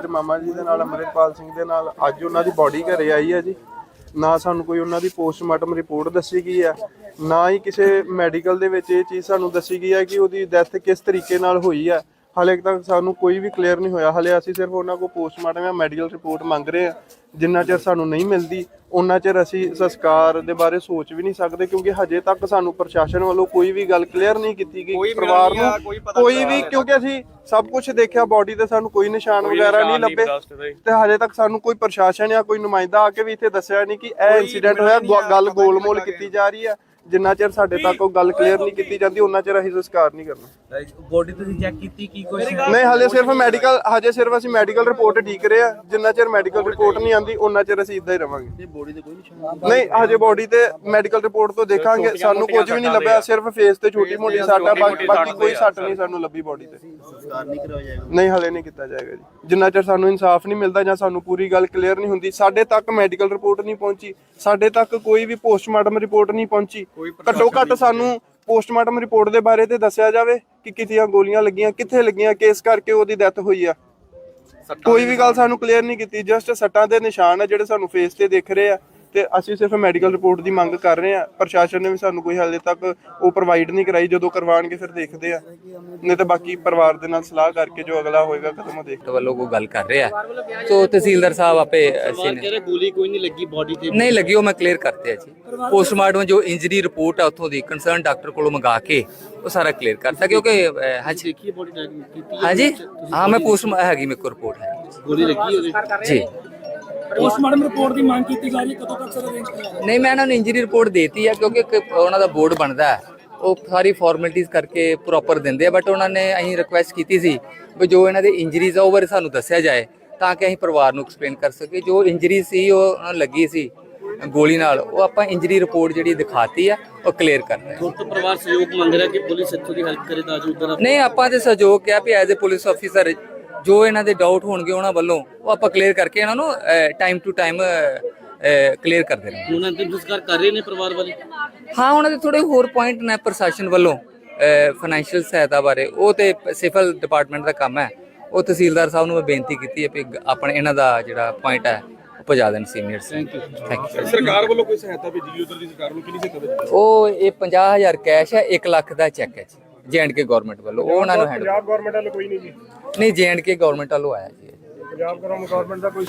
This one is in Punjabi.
ਮੇਰੇ ਮਾਮਾ ਜੀ ਦੇ ਨਾਲ ਅੰਮ੍ਰਿਤਪਾਲ ਸਿੰਘ ਦੇ ਨਾਲ ਅੱਜ ਉਹਨਾਂ ਦੀ ਬਾਡੀ ਘਰੇ ਆਈ ਹੈ ਜੀ। ਨਾ ਸਾਨੂੰ ਕੋਈ ਉਹਨਾਂ ਦੀ ਪੋਸਟਮਾਰਟਮ ਰਿਪੋਰਟ ਦੱਸੀ ਗਈ ਹੈ ਨਾ ਹੀ ਕਿਸੇ ਮੈਡੀਕਲ ਦੇ ਵਿੱਚ ਇਹ ਚੀਜ਼ ਸਾਨੂੰ ਦੱਸੀ ਗਈ ਹੈ ਕਿ ਉਹਦੀ ਡੈਥ ਕਿਸ ਤਰੀਕੇ ਨਾਲ ਹੋਈ ਹੈ। ਹਾਲੇ ਤੱਕ ਸਾਨੂੰ ਕੋਈ ਵੀ ਕਲੀਅਰ ਨਹੀਂ ਹੋਇਆ। ਹਾਲੇ ਅਸੀਂ ਸਿਰਫ ਉਹਨਾਂ ਕੋਲ ਪੋਸਟਮਾਰਟਮ ਜਾਂ ਮੈਡੀਕਲ ਰਿਪੋਰਟ ਮੰਗ ਰਹੇ ਹਾਂ ਜਿੰਨਾ ਚਿਰ ਸਾਨੂੰ ਨਹੀਂ ਮਿਲਦੀ ਉਹਨਾਂ ਚਿਰ ਅਸੀਂ ਸੰਸਕਾਰ ਦੇ ਬਾਰੇ ਸੋਚ ਵੀ ਨਹੀਂ ਸਕਦੇ ਕਿਉਂਕਿ ਹਜੇ ਤੱਕ ਸਾਨੂੰ ਪ੍ਰਸ਼ਾਸਨ ਵੱਲੋਂ ਕੋਈ ਵੀ ਗੱਲ ਕਲੀਅਰ ਨਹੀਂ ਕੀਤੀ ਗਈ। ਪਰਿਵਾਰ ਨੂੰ ਕੋਈ ਵੀ ਕਿਉਂਕਿ ਅਸੀਂ ਸਭ ਕੁਝ ਦੇਖਿਆ ਬਾਡੀ ਤੇ ਸਾਨੂੰ ਕੋਈ ਨਿਸ਼ਾਨ ਵਗੈਰਾ ਨਹੀਂ ਲੱਭੇ। ਤੇ ਹਜੇ ਤੱਕ ਸਾਨੂੰ ਕੋਈ ਪ੍ਰਸ਼ਾਸਨ ਜਾਂ ਕੋਈ ਨੁਮਾਇੰਦਾ ਆ ਕੇ ਵੀ ਇੱਥੇ ਦੱਸਿਆ ਨਹੀਂ ਕਿ ਇਹ ਇਨਸੀਡੈਂਟ ਹੋਇਆ ਗੱਲ ਗੋਲਮੋਲ ਕੀਤੀ ਜਾ ਰਹੀ ਹੈ। ਜਿੰਨਾ ਚਿਰ ਸਾਡੇ ਤੱਕ ਉਹ ਗੱਲ ਕਲੀਅਰ ਨਹੀਂ ਕੀਤੀ ਜਾਂਦੀ ਉਹਨਾਂ ਚਿਰ ਅਸੀਂ ਸੰਸਕਾਰ ਨਹੀਂ ਕਰਨਾ। ਬੋਡੀ ਤੁਸੀਂ ਚੈੱਕ ਕੀਤੀ ਕੀ ਕੁਝ ਨਹੀਂ ਹਲੇ ਸਿਰਫ ਮੈਡੀਕਲ ਹਜੇ ਸਿਰਫ ਅਸੀਂ ਮੈਡੀਕਲ ਰਿਪੋਰਟ ਠੀਕ ਰਹੇ ਆ ਜਿੰਨਾ ਚਿਰ ਮੈਡੀਕਲ ਰਿਪੋਰਟ ਨਹੀਂ ਆਂਦੀ ਉਹਨਾਂ ਚਿਰ ਅਸੀਂ ਇਦਾਂ ਹੀ ਰਵਾਂਗੇ। ਬੋਡੀ ਤੇ ਕੋਈ ਨਿਸ਼ਾਨ ਨਹੀਂ ਹਜੇ ਬੋਡੀ ਤੇ ਮੈਡੀਕਲ ਰਿਪੋਰਟ ਤੋਂ ਦੇਖਾਂਗੇ। ਸਾਨੂੰ ਕੁਝ ਵੀ ਨਹੀਂ ਲੱਭਿਆ ਸਿਰਫ ਫੇਸ ਤੇ ਛੋਟੀ ਮੋਟੀ ਸੱਟ ਆ ਬਾਕੀ ਬਾਕੀ ਕੋਈ ਸੱਟ ਨਹੀਂ ਸਾਨੂੰ ਲੱਭੀ ਬੋਡੀ ਤੇ। ਸੰਸਕਾਰ ਨਹੀਂ ਕਰਾਇਆ ਜਾਏਗਾ। ਨਹੀਂ ਹਲੇ ਨਹੀਂ ਕੀਤਾ ਜਾਏਗਾ ਜੀ। ਜਿੰਨਾ ਚਿਰ ਸਾਨੂੰ ਇਨਸਾਫ ਨਹੀਂ ਮਿਲਦਾ ਜਾਂ ਸਾਨੂੰ ਪੂਰੀ ਗੱਲ ਕਲੀਅਰ ਨਹੀਂ ਹੁੰਦੀ ਸਾਡੇ ਤੱਕ ਮੈਡੀਕਲ ਰਿਪੋਰਟ ਨਹੀਂ ਪਹੁੰਚੀ ਸਾਡੇ ਤੱਕ ਕੋਈ ਵੀ ਪੋਸਟਮਾਰਟਮ ਰਿਪੋਰਟ ਨਹੀਂ ਪਹੁੰਚੀ ਘੱਟੋ ਘੱਟ ਸਾਨੂੰ ਪੋਸਟਮਾਰਟਮ ਰਿਪੋਰਟ ਦੇ ਬਾਰੇ ਤੇ ਦੱਸਿਆ ਜਾਵੇ ਕਿ ਕਿਤੀਆਂ ਗੋਲੀਆਂ ਲੱਗੀਆਂ ਕਿੱਥੇ ਲੱਗੀਆਂ ਕਿਸ ਕਰਕੇ ਉਹਦੀ ਡੈਥ ਹੋਈ ਆ। ਕੋਈ ਵੀ ਗੱਲ ਸਾਨੂੰ ਕਲੀਅਰ ਨਹੀਂ ਕੀਤੀ ਜਸਟ ਸੱਟਾਂ ਦੇ ਨਿਸ਼ਾਨ ਆ ਜਿਹੜੇ ਸਾਨੂੰ ਫੇਸ ਤੇ ਦਿਖ ਰਹੇ ਆ। ਤੇ ਅਸੀਂ ਸਿਰਫ ਮੈਡੀਕਲ ਰਿਪੋਰਟ ਦੀ ਮੰਗ ਕਰ ਰਹੇ ਆ ਪ੍ਰਸ਼ਾਸਨ ਨੇ ਵੀ ਸਾਨੂੰ ਕੋਈ ਹਾਲੇ ਤੱਕ ਉਹ ਪ੍ਰੋਵਾਈਡ ਨਹੀਂ ਕਰਾਈ। ਜਦੋਂ ਕਰਵਾਣਗੇ ਫਿਰ ਦੇਖਦੇ ਆ ਨਹੀਂ ਤਾਂ ਬਾਕੀ ਪਰਿਵਾਰ ਦੇ ਨਾਲ ਸਲਾਹ ਕਰਕੇ ਜੋ ਅਗਲਾ ਹੋਏਗਾ ਕਦਮ ਉਹ ਦੇਖ ਵੱਲੋਂ ਕੋਈ ਗੱਲ ਕਰ ਰਿਹਾ। ਸੋ ਤਹਿਸੀਲਦਾਰ ਸਾਹਿਬ ਆਪੇ ਅਸੀਂ ਨੇ- ਕਹਿੰਦੇ ਗੋਲੀ ਕੋਈ ਨਹੀਂ ਲੱਗੀ ਬੋਡੀ ਤੇ। ਨਹੀਂ ਲੱਗੀ ਉਹ ਮੈਂ ਕਲੀਅਰ ਕਰਤੇ ਆ ਜੀ। ਪੋਸਟਮਾਰਟਮ ਜੋ ਇੰਜਰੀ ਰਿਪੋਰਟ ਆ ਉੱਥੋਂ ਦੀ ਕੰਸਰਨ ਡਾਕਟਰ ਕੋਲੋਂ ਮੰਗਾ ਕੇ ਉਹ ਸਾਰਾ ਕਲੀਅਰ ਕਰਤਾ। ਕਿਉਂਕਿ ਹਾਂਜੀ ਦੇਖੀ ਬੋਡੀ ਟੈਗ ਕੀਤੀ ਹਾਂਜੀ ਹਾਂ ਮੈਂ ਪੋਸਟ ਹੈਗੀ ਮੇਰੇ ਕੋਲ ਰਿਪੋਰਟ ਹੈ। ਗੋਲੀ ਲੱਗੀ ਉਹਦੇ? ਜੀ। ਪੋਸਟਮਾਰਟਮ ਰਿਪੋਰਟ ਦੀ ਮੰਗ ਕੀਤੀ ਜਾ ਰਹੀ ਹੈ ਕਦੋਂ ਤੱਕ ਸਰ ਅਰੇਂਜ ਕਰਾਂਗੇ ਨਹੀਂ ਮੈਂ ਇਹਨਾਂ ਨੂੰ ਇੰਜਰੀ ਰਿਪੋਰਟ ਦੇਤੀ ਆ ਕਿਉਂਕਿ ਇੱਕ ਉਹਨਾਂ ਦਾ ਬੋਰਡ ਬਣਦਾ ਹੈ। ਉਹ ਸਾਰੀ ਫਾਰਮੈਲਿਟੀਜ਼ ਕਰਕੇ ਪ੍ਰੋਪਰ ਦਿੰਦੇ ਆ ਬਟ ਉਹਨਾਂ ਨੇ ਅਸੀਂ ਰਿਕੁਐਸਟ ਕੀਤੀ ਸੀ ਵੀ ਜੋ ਇਹਨਾਂ ਦੇ ਇੰਜਰੀਜ਼ ਆ ਉਹ ਬਾਰੇ ਸਾਨੂੰ ਦੱਸਿਆ ਜਾਏ ਤਾਂ ਕਿ ਅਸੀਂ ਪਰਿਵਾਰ ਨੂੰ ਐਕਸਪਲੇਨ ਕਰ ਸਕੀਏ। ਜੋ ਇੰਜਰੀ ਸੀ ਉਹ ਉਹਨਾਂ ਨੂੰ ਲੱਗੀ ਸੀ ਗੋਲੀ ਨਾਲ ਉਹ ਆਪਾਂ ਇੰਜਰੀ ਰਿਪੋਰਟ ਜਿਹੜੀ ਦਿਖਾਤੀ ਆ ਉਹ ਕਲੀਅਰ ਕਰ ਰਹੇ ਹਾਂ। ਖੁਦ ਤੋਂ ਪਰਿਵਾਰ ਸਹਿਯੋਗ ਮੰਗ ਰਿਹਾ ਕਿ ਪੁਲਿਸ ਇੱਥੋਂ ਦੀ ਹੈਲਪ ਕਰੇ ਤਾਂ ਜੋ ਉਧਰ ਨਹੀਂ ਆਪਾਂ ਤੇ ਸਹਿਯੋਗ ਕਿਹਾ ਵੀ ਐਜ਼ ਅ ਪੁਲਿਸ ਆਫੀਸਰ ਜੋ ਇਹਨਾਂ ਦੇ ਡਾਊਟ ਹੋਣਗੇ ਉਹਨਾਂ ਵੱਲੋਂ ਉਹ ਆਪਾਂ ਕਲੀਅਰ ਕਰਕੇ ਇਹਨਾਂ ਨੂੰ ਟਾਈਮ ਟੂ ਟਾਈਮ ਕਲੀਅਰ ਕਰਦੇ ਰਹਾਂਗੇ। ਹੁਣ ਅੰਤਿਮ ਸੰਸਕਾਰ ਕਰ ਰਹੇ ਨੇ ਪਰਿਵਾਰ ਵਾਲੇ? ਹਾਂ ਉਹਨਾਂ ਦੇ ਥੋੜੇ ਹੋਰ ਪੁਆਇੰਟ ਨੇ ਪ੍ਰਸ਼ਾਸਨ ਵੱਲੋਂ ਫਾਈਨੈਂਸ਼ੀਅਲ ਸਹਾਇਤਾ ਬਾਰੇ। ਉਹ ਤੇ ਸਿਵਲ ਡਿਪਾਰਟਮੈਂਟ ਦਾ ਕੰਮ ਹੈ। ਉਹ ਤਹਿਸੀਲਦਾਰ ਸਾਹਿਬ ਨੂੰ ਮੈਂ ਬੇਨਤੀ ਕੀਤੀ ਹੈ ਕਿ ਆਪਣੇ ਇਹਨਾਂ ਦਾ ਜਿਹੜਾ ਪੁਆਇੰਟ ਹੈ ਉਹ ਪਹੁੰਚਾ ਦੇਣ seniors thank you thank you ਸਰਕਾਰ ਵੱਲੋਂ ਕੋਈ ਸਹਾਇਤਾ ਭੇਜੀ ਉਧਰ ਦੀ ਸਰਕਾਰ ਨੂੰ? ਕਿੰਨੀ ਸਹਾਇਤਾ ਭੇਜੀ? ਉਹ ਇਹ 50000 ਕੈਸ਼ ਹੈ 1 ਲੱਖ ਦਾ ਚੈੱਕ ਹੈ ਜੀ। ਜੈਂਡ ਕੇ ਗਵਰਨਮੈਂਟ ਵੱਲੋਂ ਉਹ ਉਹਨਾਂ ਨੂੰ ਹੈਂਡ ਪੰਜਾਬ ਗਵਰਨਮੈਂਟ ਵੱਲੋਂ ਕੋਈ ਨਹੀਂ ਜੀ। ਨਹੀਂ ਜੈਂਡ ਕੇ ਗਵਰਨਮੈਂਟ ਵੱਲੋਂ ਆਇਆ ਜੀ। ਪੰਜਾਬ ਗਵਰਨਮੈਂਟ ਦਾ ਕੋਈ